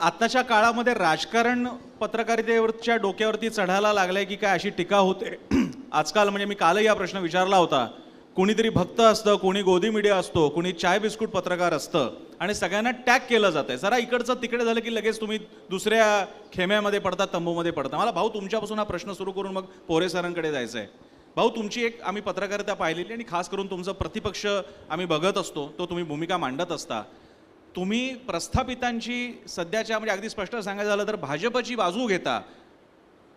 आताच्या काळामध्ये राजकारण पत्रकारितेवरच्या डोक्यावरती चढायला लागलंय की काय अशी टीका होते. आजकाल म्हणजे मी कालही हा प्रश्न विचारला होता. कोणीतरी भक्त असतं कोणी गोदी मीडिया असतो कोणी चाय बिस्कुट पत्रकार असतं आणि सगळ्यांना टॅग केलं जातंय. जरा इकडचं तिकडे झालं की लगेच तुम्ही दुसऱ्या खेम्यामध्ये पडता तंबूमध्ये पडता. मला भाऊ तुमच्यापासून हा प्रश्न सुरू करून मग पोरे सरांकडे जायचं आहे भाऊ तुमची एक आम्ही पत्रकारिता पाहिलेली आणि खास करून तुमचं प्रतिपक्ष आम्ही बघत असतो तो तुम्ही भूमिका मांडत असता. तुम्ही प्रस्थापितांची सध्याच्या म्हणजे अगदी स्पष्ट सांगायचं झालं तर भाजपची बाजू घेता.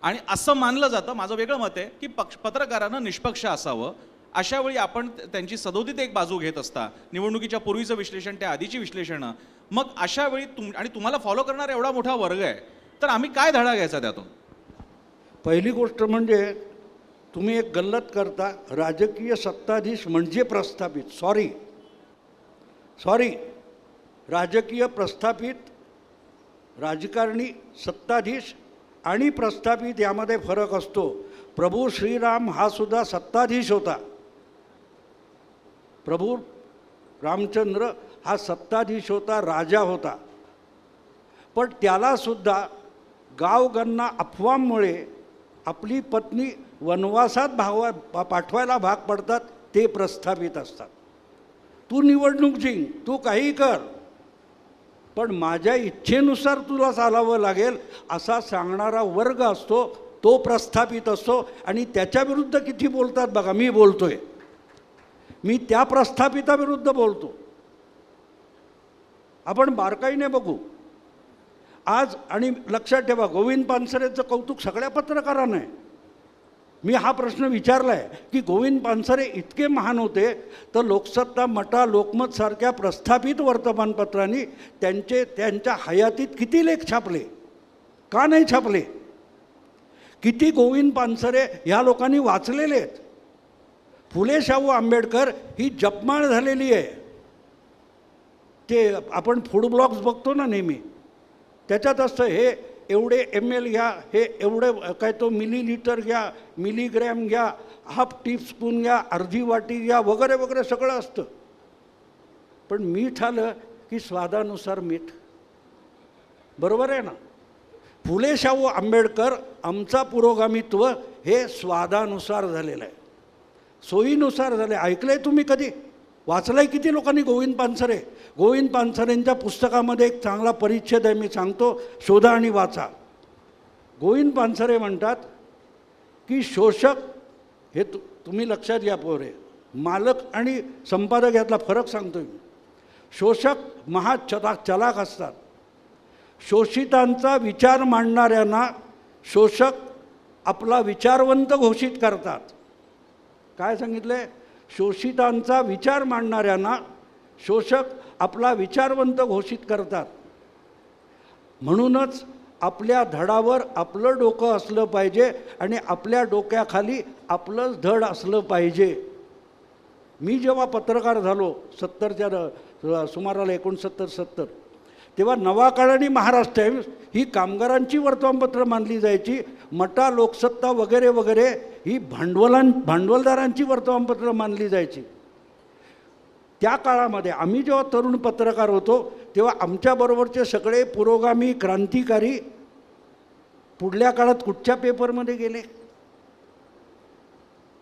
आणि असं मानलं जातं माझं वेगळं मत आहे की पक्ष पत्रकारानं निष्पक्ष असावं. अशा वेळी आपण त्यांची सदोदित एक बाजू घेत असता. निवडणुकीच्या पूर्वीचं विश्लेषण त्या आधीची विश्लेषणं. मग अशा वेळी तुम आणि तुम्हाला फॉलो करणारा एवढा मोठा वर्ग आहे तर आम्ही काय धडा घ्यायचा त्यातून? पहिली गोष्ट म्हणजे तुम्ही एक गल्लत करता राजकीय सत्ताधीश म्हणजे प्रस्थापित. सॉरी सॉरी राजकीय प्रस्थापित राजकारणी सत्ताधीश आणि प्रस्थापित यामध्ये फरक असतो. प्रभू श्रीराम हा सुद्धा सत्ताधीश होता. प्रभू रामचंद्र हा सत्ताधीश होता राजा होता. पण त्यालासुद्धा गावगांना अफवांमुळे आपली पत्नी वनवासात भागवा पा- पाठवायला भाग पडतात ते प्रस्थापित असतात. तू निवडणूक जिंक तू काही कर. पण माझ्या इच्छेनुसार तुला चालावं लागेल असा सांगणारा वर्ग असतो तो प्रस्थापित असतो आणि त्याच्याविरुद्ध किती बोलतात बघा मी बोलतो आहे मी त्या प्रस्थापिताविरुद्ध बोलतो. आपण बारकाईने बघू. आज आणि लक्षात ठेवा गोविंद पानसरेचं कौतुक सगळ्या पत्रकारांना आहे. मी हा प्रश्न विचारला आहे की गोविंद पानसरे इतके महान होते तर लोकसत्ता मटा लोकमतसारख्या प्रस्थापित वर्तमानपत्रांनी त्यांचे त्यांच्या हयातीत किती लेख छापले? का नाही छापले? किती गोविंद पानसरे ह्या लोकांनी वाचलेले आहेत? फुले शाहू आंबेडकर ही जपमाळ झालेली आहे. ते आपण फूड ब्लॉग्स बघतो ना नेहमी. त्याच्यात असतं हे एवढे एम एल घ्या हे एवढे काय तो मिली लिटर घ्या मिलीग्रॅम घ्या हाफ टीस्पून घ्या अर्धी वाटी घ्या वगैरे वगैरे सगळं असतं. पण मीठ आलं की स्वादानुसार मीठ. बरोबर आहे ना? फुले शाहू आंबेडकर आमचा पुरोगामित्व हे स्वादानुसार झालेलं आहे. सोयीनुसार झाले. ऐकलंय तुम्ही कधी? वाचलंय किती लोकांनी गोविंद पानसरे? गोविंद पानसरेंच्या पुस्तकामध्ये एक चांगला परिच्छेद आहे मी सांगतो शोधा आणि वाचा. गोविंद पानसरे म्हणतात की शोषक हे तु तुम्ही लक्षात घ्या पोरे मालक आणि संपादक यातला फरक सांगतो मी. शोषक महा चला चलाक असतात. शोषितांचा विचार मांडणाऱ्यांना शोषक आपला विचारवंत घोषित करतात. काय सांगितले शोषितांचा विचार मांडणाऱ्यांना शोषक आपला विचारवंत घोषित करतात. म्हणूनच आपल्या धडावर आपलं डोकं असलं पाहिजे आणि आपल्या डोक्याखाली आपलंच धड असलं पाहिजे. मी जेव्हा पत्रकार झालो सत्तरच्या सुमाराला एकोणसत्तर सत्तर तेव्हा नवा काळ आणि महाराष्ट्र टाईम्स ही कामगारांची वर्तमानपत्र मानली जायची मटा लोकसत्ता वगैरे वगैरे ही भांडवलां भांडवलदारांची वर्तमानपत्र मानली जायची. त्या काळामध्ये आम्ही जेव्हा तरुण पत्रकार होतो तेव्हा आमच्याबरोबरचे सगळे पुरोगामी क्रांतिकारी पुढल्या काळात कुठच्या पेपरमध्ये गेले?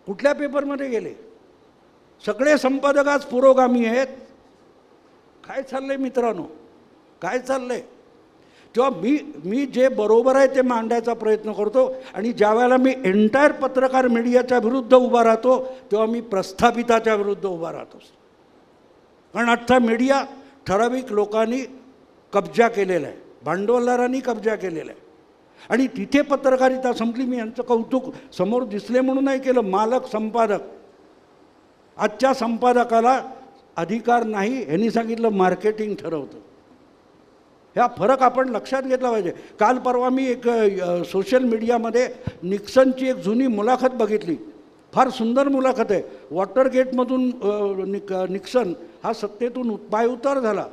कुठल्या पेपरमध्ये गेले? सगळे संपादक आज पुरोगामी आहेत. काय चाललंय मित्रांनो? काय चाललंय? किंवा मी मी जे बरोबर आहे ते मांडायचा प्रयत्न करतो आणि ज्या वेळेला मी एंटायर पत्रकार मीडियाच्या विरुद्ध उभा राहतो तेव्हा मी प्रस्थापिताच्या विरुद्ध उभा राहतो. कारण आजचा मीडिया ठराविक लोकांनी कब्जा केलेला आहे. भांडवलदारांनी कब्जा केलेला आहे. आणि तिथे पत्रकारिता संपली मी यांचं कौतुक समोर दिसले म्हणून नाही केलं. मालक संपादक. आजच्या संपादकाला अधिकार नाही यांनी सांगितलं मार्केटिंग ठरवतं. ह्या फरक आपण लक्षात घेतला पाहिजे. काल परवा मी एक सोशल मीडियामध्ये निक्सनची एक जुनी मुलाखत बघितली. फार सुंदर मुलाखत आहे. वॉटरगेटमधून गेटमधून निक निक्सन हा सत्तेतून पायउतार झाला.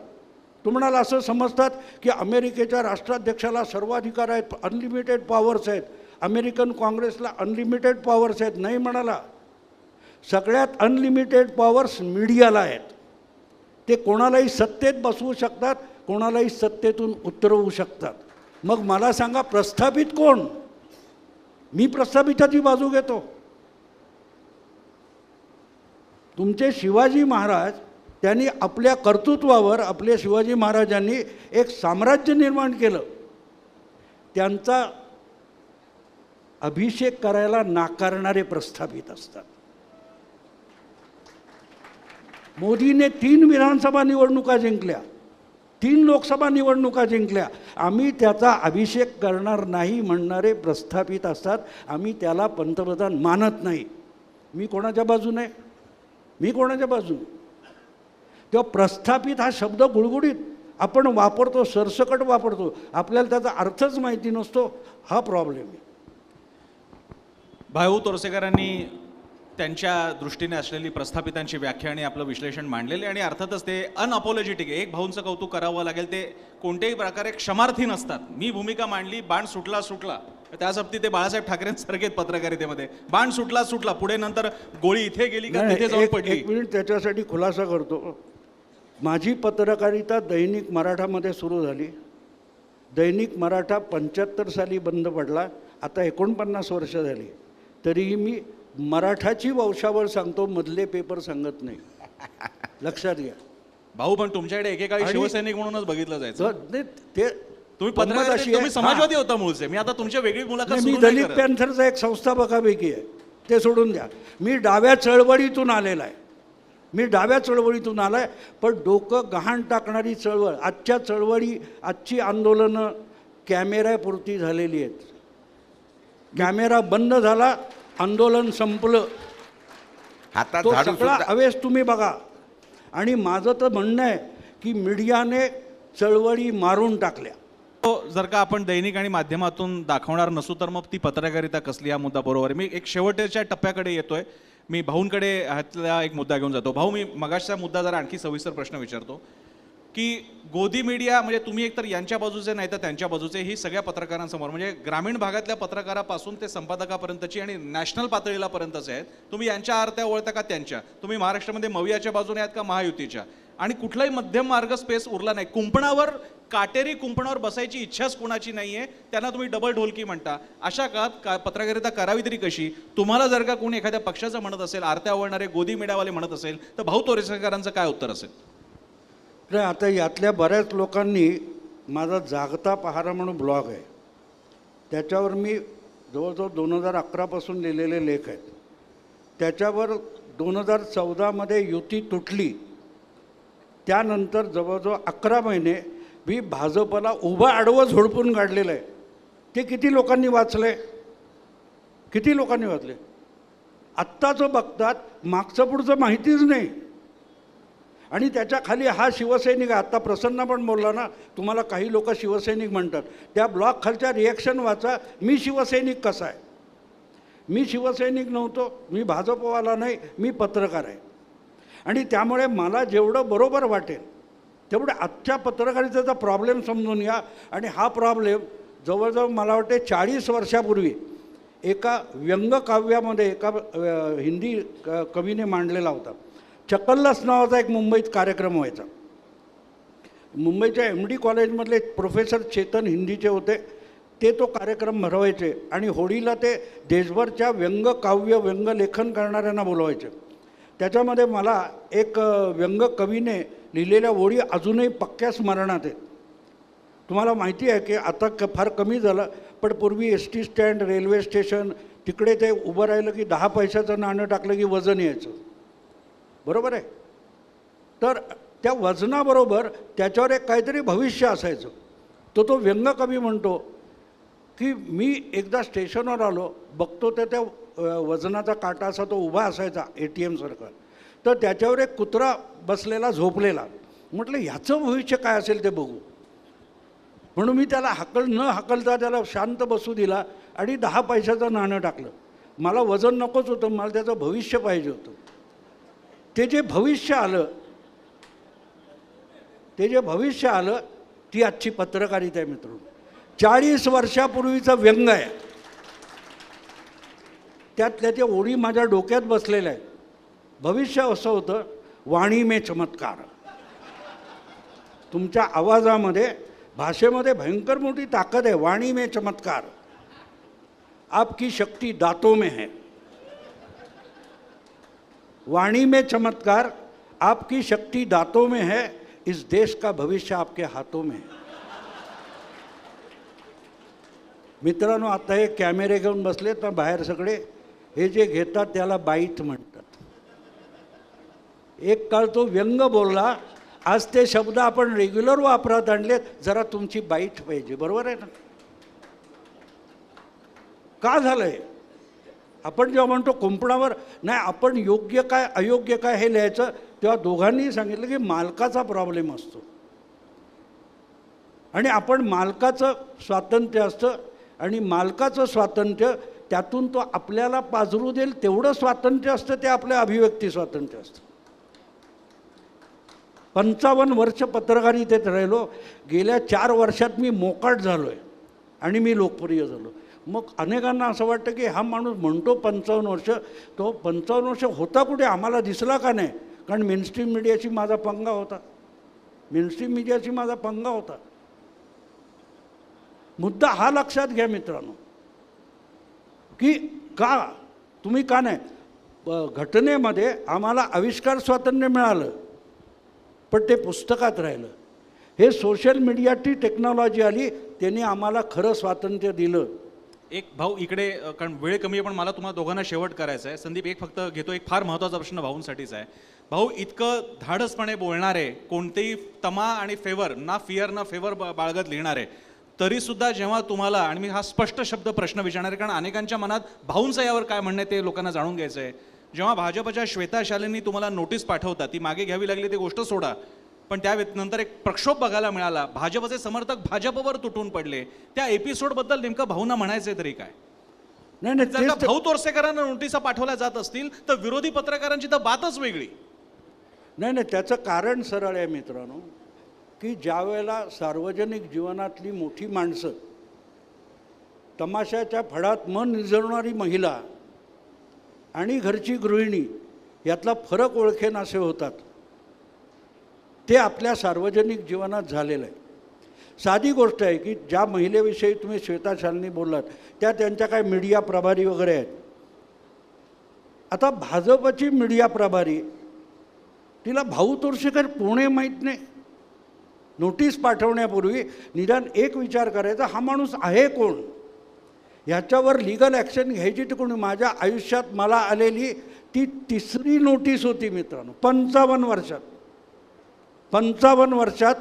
तुम्हाला म्हणाला असं समजतात की अमेरिकेच्या राष्ट्राध्यक्षाला सर्वाधिकार आहेत अनलिमिटेड पॉवर्स आहेत. अमेरिकन काँग्रेसला अनलिमिटेड पॉवर्स आहेत नाही म्हणाला. सगळ्यात अनलिमिटेड पॉवर्स मीडियाला आहेत. ते कोणालाही सत्तेत बसवू शकतात कोणालाही सत्तेतून उतरवू शकतात. मग मला सांगा प्रस्थापित कोण? मी प्रस्थापिताची बाजू घेतो. तुमचे शिवाजी महाराज त्यांनी आपल्या कर्तृत्वावर आपल्या शिवाजी महाराजांनी एक साम्राज्य निर्माण केलं. त्यांचा अभिषेक करायला नाकारणारे प्रस्थापित असतात. मोदीने तीन विधानसभा निवडणुका जिंकल्या. तीन लोकसभा निवडणुका जिंकल्या. आम्ही त्याचा अभिषेक करणार नाही म्हणणारे प्रस्थापित असतात. आम्ही त्याला पंतप्रधान मानत नाही. मी कोणाच्या बाजूने? मी कोणाच्या बाजूने? तेव्हा प्रस्थापित हा शब्द गुळगुळीत. आपण वापरतो सरसकट वापरतो. आपल्याला त्याचा अर्थच माहिती नसतो. हा प्रॉब्लेम आहे. भाऊ तोरसेकरांनी त्यांच्या दृष्टीने असलेली प्रस्थापितांची व्याख्या आणि आपलं विश्लेषण मांडलेले आणि अर्थातच ते अनअपॉलॉजेटिक आहे. एक भाऊंचं कौतुक करावं लागेल. ते कोणत्याही प्रकारे क्षमार्थी नसतात. मी भूमिका मांडली बाण सुटला सुटला. त्यासाठी ते बाळासाहेब ठाकरेंसारखे पत्रकारितेमध्ये. बाण सुटला सुटला. पुढे नंतर गोळी इथे गेली का तिथे जाऊन पडली एक मिनिट त्याच्यासाठी खुलासा करतो. माझी पत्रकारिता दैनिक मराठामध्ये सुरू झाली. दैनिक मराठा पंच्याहत्तर साली बंद पडला. आता एकोणपन्नास वर्ष झाली. तरीही मी मराठाची वंशावळ सांगतो मधले पेपर सांगत नाही. लक्षात घ्या. भाऊ पण तुमच्याकडे एकेकाळी आणि- शिवसैनिक म्हणूनच बघितलं जायचं. तर नाही, ते तुम्ही गंमत पत्रकार अशी आहे- तुम्ही समाजवादी. होता मूळचे. मी आता तुमच्या वेगळी मुलाखत नाही, मी सुरू नाही दलित करत. पॅन्थरचा एक संस्थापकापैकी आहे. ते सोडून द्या. मी डाव्या चळवळीतून आलेला आहे. मी डाव्या चळवळीतून आलाय पण डोकं गहाण टाकणारी चळवळ आजच्या चळवळी आजची आंदोलनं कॅमेऱ्यापुरती झालेली आहेत. कॅमेरा बंद झाला आंदोलन संपलं. हातात तो झाडू सगळा सुद्धा अवेस तुम्ही बघा. आणि माझं तर म्हणणं आहे की मीडियाने चळवळी मारून टाकल्या. तो जर का आपण दैनिक आणि माध्यमातून दाखवणार नसू तर मग ती पत्रकारिता कसली हा मुद्दा बरोबर? आहे मी एक शेवटच्या टप्प्याकडे येतोय. मी भाऊंकडे ह्यातला एक मुद्दा घेऊन जातो. भाऊ मी मगाशचा मुद्दा जरा आणखी सविस्तर प्रश्न विचारतो. की गोदी मीडिया म्हणजे तुम्ही एकतर यांच्या बाजूचे नाही तर त्यांच्या बाजूचे ही सगळ्या पत्रकारांसमोर म्हणजे ग्रामीण भागातल्या पत्रकारापासून ते संपादकापर्यंतची आणि नॅशनल पातळीला पर्यंतचे आहेत. तुम्ही यांच्या आरत्या ओळखता का त्यांच्या? तुम्ही महाराष्ट्रामध्ये मवियाच्या बाजूने आहात का महायुतीच्या? आणि कुठलाही मध्यम मार्ग स्पेस उरला नाही. कुंपणावर काटेरी कुंपणावर बसायची इच्छाच कुणाची आहे त्यांना तुम्ही डबल ढोलकी म्हणता. अशा काळात का पत्रकारिता करावी तरी कशी? तुम्हाला जर का कोणी एखाद्या पक्षाचं म्हणत असेल आरत्या ओळणारे गोदी मीडियावाले म्हणत असेल तर भाऊ तोरेसकरांचं काय उत्तर असेल? नाही आता यातल्या बऱ्याच लोकांनी माझा जागता पहारा म्हणून ब्लॉग आहे. त्याच्यावर मी जवळजवळ दोन हजार अकरापासून लिहिलेले लेख आहेत. त्याच्यावर दोन हजार चौदामध्ये युती तुटली. त्यानंतर जवळजवळ अकरा महिने मी भाजपला उभं आडवं झोडपून काढलेलं आहे. ते किती लोकांनी वाचले किती लोकांनी वाचले आत्ताचं बघतात मागचं पुढचं माहितीच नाही. आणि त्याच्याखाली हा शिवसैनिक आहे आत्ता प्रसन्न पण बोलला ना तुम्हाला काही लोक शिवसैनिक म्हणतात. त्या ब्लॉक खालच्या रिॲक्शन वाचा मी शिवसैनिक कसा आहे? मी शिवसैनिक नव्हतो मी भाजपवाला नाही मी पत्रकार आहे. आणि त्यामुळे मला जेवढं बरोबर वाटेल तेवढं आजच्या पत्रकारितेचा प्रॉब्लेम समजून घ्या. आणि हा प्रॉब्लेम जवळजवळ मला वाटते चाळीस वर्षापूर्वी एका व्यंगकाव्यामध्ये एका हिंदी क- कवीने मांडलेला होता. चकल्लस नावाचा एक मुंबईत कार्यक्रम व्हायचा. मुंबईच्या एम डी कॉलेजमधले प्रोफेसर चेतन हिंदीचे होते. ते तो कार्यक्रम भरवायचे आणि होळीला ते देशभरच्या व्यंगकाव्य व्यंगलेखन करणाऱ्यांना बोलवायचे. त्याच्यामध्ये मला एक व्यंगकवीने व्यंग कवीने लिहिलेल्या ओळी अजूनही पक्क्या स्मरणात आहेत. तुम्हाला माहिती आहे की आता क फार कमी झालं पण पूर्वी S T stand railway station तिकडे ते उभं राहिलं की दहा पैशाचं नाणं टाकलं की वजन यायचं. बरोबर आहे? तर त्या वजनाबरोबर त्याच्यावर एक काहीतरी भविष्य असायचं. तो तो व्यंगकवी म्हणतो की मी एकदा स्टेशनवर आलो बघतो तर त्या वजनाचा काटा असा तो उभा असायचा ए टी एमसारखा तर त्याच्यावर एक कुत्रा बसलेला झोपलेला. म्हटलं ह्याचं भविष्य काय असेल ते बघू. म्हणून मी त्याला हाकल न हाकलता त्याला शांत बसू दिला आणि दहा पैशाचं नाणं टाकलं. मला वजन नकोच होतं मला त्याचं भविष्य पाहिजे होतं. ते जे भविष्य आलं ते जे भविष्य आलं ती आजची पत्रकारिता आहे मित्र चाळीस वर्षापूर्वीचं व्यंग आहे. त्यातल्या त्या ओळी माझ्या डोक्यात बसलेल्या आहेत. भविष्य असं होतं वाणी मे चमत्कार. तुमच्या आवाजामध्ये भाषेमध्ये भयंकर मोठी ताकद आहे वाणी में चमत्कार. आपकी शक्ती दातो में है. वाणी में चमत्कार आपकी शक्ति दांतों में है इस देश का भविष्य आपके हाथों में है। मित्रांनो आता हे कॅमेरे घेऊन बसले तर बाहेर सगळे हे जे घेतात त्याला बाईट म्हणतात. एक काळ तो व्यंग बोलला आज ते शब्द आपण रेग्युलर वापरात आणलेत जरा तुमची बाईट पाहिजे बरोबर आहे ना? का झालंय? आपण जेव्हा म्हणतो कुंपणावर नाही आपण योग्य काय अयोग्य काय हे लिहायचं तेव्हा दोघांनीही सांगितलं की मालकाचा प्रॉब्लेम असतो. आणि आपण मालकाचं स्वातंत्र्य असतं आणि मालकाचं स्वातंत्र्य त्यातून तो आपल्याला पाजरू देईल तेवढं स्वातंत्र्य असतं ते आपल्या अभिव्यक्ती स्वातंत्र्य असतं. पंचावन्न वर्ष पत्रकारितेत राहिलो गेल्या चार वर्षात मी मोकाट झालो आहे आणि मी लोकप्रिय झालो. मग अनेकांना असं वाटतं की हा माणूस म्हणतो पंचावन्न वर्ष तो पंचावन्न वर्ष होता कुठे? आम्हाला दिसला का नाही? कारण मेनस्ट्रीम मीडियाशी माझा पंगा होता. मेनस्ट्रीम मीडियाशी माझा पंगा होता. मुद्दा हा लक्षात घ्या मित्रांनो की का तुम्ही का नाही? घटनेमध्ये आम्हाला आविष्कार स्वातंत्र्य मिळालं पण ते पुस्तकात राहिलं. हे सोशल मीडियाची टेक्नॉलॉजी आली त्यांनी आम्हाला खरं स्वातंत्र्य दिलं. एक भाऊ इकडे कारण वेळ कमी आहे पण मला तुम्हाला दोघांना शेवट करायचा आहे संदीप एक फक्त घेतो एक फार महत्त्वाचा प्रश्न भाऊंसाठीच आहे. भाऊ इतकं धाडसपणे बोलणारे कोणतेही तमा आणि फेवर ना फिअर ना फेवर बाळगत लिहिणारे तरी सुद्धा जेव्हा तुम्हाला आणि मी हा स्पष्ट शब्द प्रश्न विचारणार आहे कारण अनेकांच्या मनात भाऊंचं यावर काय म्हणणं आहे ते लोकांना जाणून घ्यायचं आहे जेव्हा भाजपच्या श्वेता शालेंनी तुम्हाला नोटीस पाठवतात ती मागे घ्यावी लागली ती गोष्ट सोडा. पण त्या नंतर एक प्रक्षोभ बघायला मिळाला. भाजपचे समर्थक भाजपवर तुटून पडले. त्या एपिसोडबद्दल नेमकं भाऊंना म्हणायचंय तरी काय? नाही नाही भाऊ तोरसेकरांना नोटिसा पाठवल्या जात असतील तर विरोधी पत्रकारांची तर बातच वेगळी. नाही नाही त्याचं कारण सरळ आहे मित्रांनो की ज्या वेळेला सार्वजनिक जीवनातली मोठी माणसं तमाशाच्या फडात मन निजवणारी महिला आणि घरची गृहिणी यातला फरक ओळखेन असे होतात. ते आपल्या सार्वजनिक जीवनात झालेलं आहे. साधी गोष्ट आहे की ज्या महिलेविषयी तुम्ही श्वेता शालनी बोललात त्या त्यांच्या काय मीडिया प्रभारी वगैरे आहेत? आता भाजपची मीडिया प्रभारी तिला भाऊ तोरशेकर पुणे माहीत नाही. नोटीस पाठवण्यापूर्वी निदान एक विचार करायचा हा माणूस आहे कोण? ह्याच्यावर लिगल ॲक्शन घ्यायची तर कोणी माझ्या आयुष्यात मला आलेली ती तिसरी नोटीस होती मित्रांनो पंचावन्न वर्षात. पंचावन्न वर्षात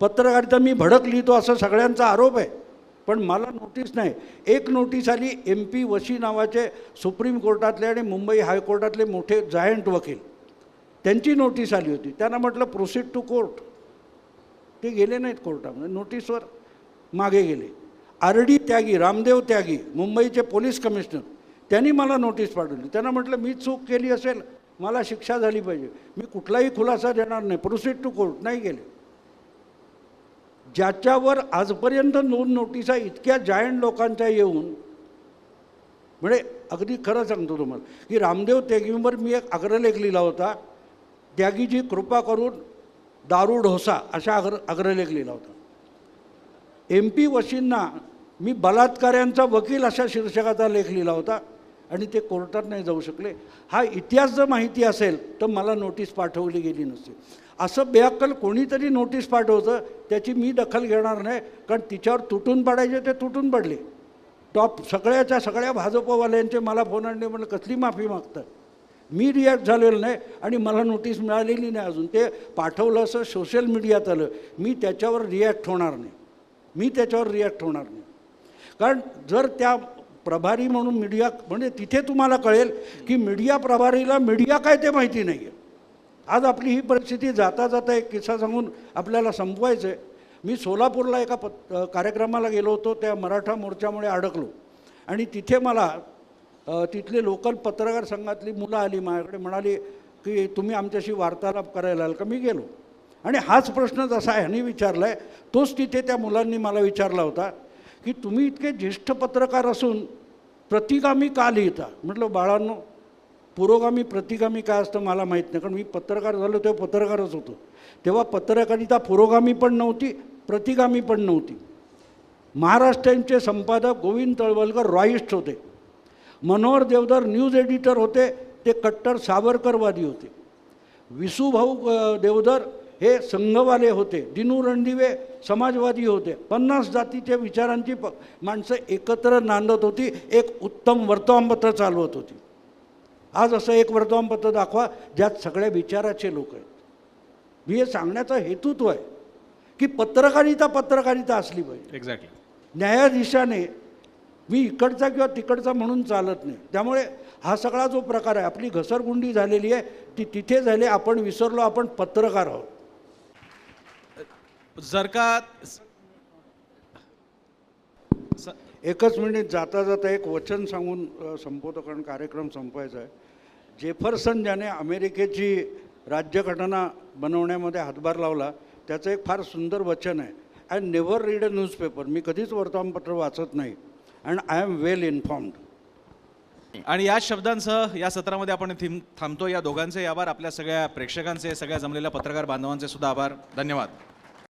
पत्रकारिता मी भडक लिहितो असं सगळ्यांचा आरोप आहे. पण मला नोटीस नाही. एक नोटीस आली एम पी वशी नावाचे सुप्रीम कोर्टातले आणि मुंबई हायकोर्टातले मोठे जायंट वकील. त्यांची नोटीस आली होती. त्यांना म्हटलं प्रोसीड टू कोर्ट ते गेले नाहीत कोर्टामध्ये. नोटीसवर मागे गेले. आर डी त्यागी रामदेव त्यागी मुंबईचे पोलीस कमिशनर त्यांनी मला नोटीस पाठवली. त्यांना म्हटलं मी चूक केली असेल मला शिक्षा झाली पाहिजे. मी कुठलाही खुलासा देणार नाही. प्रोसीड टू कोर्ट नाही गेले. ज्याच्यावर आजपर्यंत नोंद नोटिसा इतक्या जायंट लोकांच्या येऊन म्हणजे अगदी खरं सांगतो तुम्हाला की रामदेव त्यागीवर मी एक अग्रलेख लिहिला होता. त्यागीजी कृपा करून दारू ढोसा अशा अग्र अग्रलेख लिहिला होता. एम पी वशींना मी बलात्काऱ्यांचा वकील अशा शीर्षकाचा लेख लिहिला होता. आणि ते कोर्टात नाही जाऊ शकले. हा इतिहास जर माहिती असेल तर मला नोटीस पाठवली गेली नसती. असं बेअक्कल कोणीतरी नोटीस पाठवतं त्याची मी दखल घेणार नाही कारण तिच्यावर तुटून पडायचे ते तुटून पडले. टॉप सगळ्याच्या सगळ्या भाजपवाल्यांचे मला फोन आणले म्हणलं कसली माफी मागतात मी रिॲक्ट झालेलो नाही आणि मला नोटीस मिळालेली नाही अजून. ते पाठवलं असं सोशल मीडियात आलं. मी त्याच्यावर रिॲक्ट होणार नाही. मी त्याच्यावर रिॲक्ट होणार नाही. कारण जर त्या प्रभारी म्हणून मीडिया म्हणजे तिथे तुम्हाला कळेल की मीडिया प्रभारीला मीडिया काय ते माहिती नाही आहे आज आपली ही परिस्थिती जाता जाता एक किस्सा सांगून आपल्याला संपवायचं आहे मी सोलापूरला एका पत कार्यक्रमाला गेलो होतो त्या मराठा मोर्चामुळे अडकलो. आणि तिथे मला तिथले लोकल पत्रकार संघातली मुलं आली माझ्याकडे म्हणाली की तुम्ही आमच्याशी वार्तालाप करायला आल का? मी गेलो. आणि हाच प्रश्न जसा ह्यांनी विचारला आहे तोच तिथे त्या मुलांनी मला विचारला होता. की तुम्ही इतके ज्येष्ठ पत्रकार असून प्रतिगामी का लिहिता? म्हटलं बाळांनो पुरोगामी प्रतिगामी काय असतं मला माहीत नाही. कारण मी पत्रकार झालो तेव्हा पत्रकारच होतो. तेव्हा पत्रकारिता पुरोगामी पण नव्हती प्रतिगामी पण नव्हती. महाराष्ट्रांचे संपादक गोविंद तळवलकर रॉईस्ट होते. मनोहर देवधर न्यूज एडिटर होते. ते कट्टर सावरकरवादी होते. विसुभाऊ देवधर हे संघवाले होते दिनू रणदिवे समाजवादी होते. पन्नास जातीच्या विचारांची प माणसं एकत्र नांदत होती एक उत्तम वर्तमानपत्र चालवत होती. आज असं एक वर्तमानपत्र दाखवा ज्यात सगळ्या विचाराचे लोक आहेत. मी हे सांगण्याचा हेतू तो आहे की पत्रकारिता पत्रकारिता असली पाहिजे. एक्झॅक्टली न्यायाधीशाने मी इकडचा किंवा तिकडचा म्हणून चालत नाही. त्यामुळे हा सगळा जो प्रकार आहे आपली घसरगुंडी झालेली आहे ती तिथे झाली आपण विसरलो आपण पत्रकार आहोत. जर का एकच मिनिट जाता जाता एक वचन सांगून संपवतो कारण कार्यक्रम संपवायचा आहे. जेफरसन ज्याने अमेरिकेची राज्यघटना बनवण्यामध्ये हातभार लावला त्याचं एक फार सुंदर वचन आहे. I never read a newspaper मी कधीच वर्तमानपत्र वाचत नाही. And I am well informed आणि या शब्दांसह या सत्रामध्ये आपण थिम थांबतो. या दोघांचे आभार. आपल्या सगळ्या प्रेक्षकांचे सगळ्या जमलेल्या पत्रकार बांधवांचे सुद्धा आभार. धन्यवाद.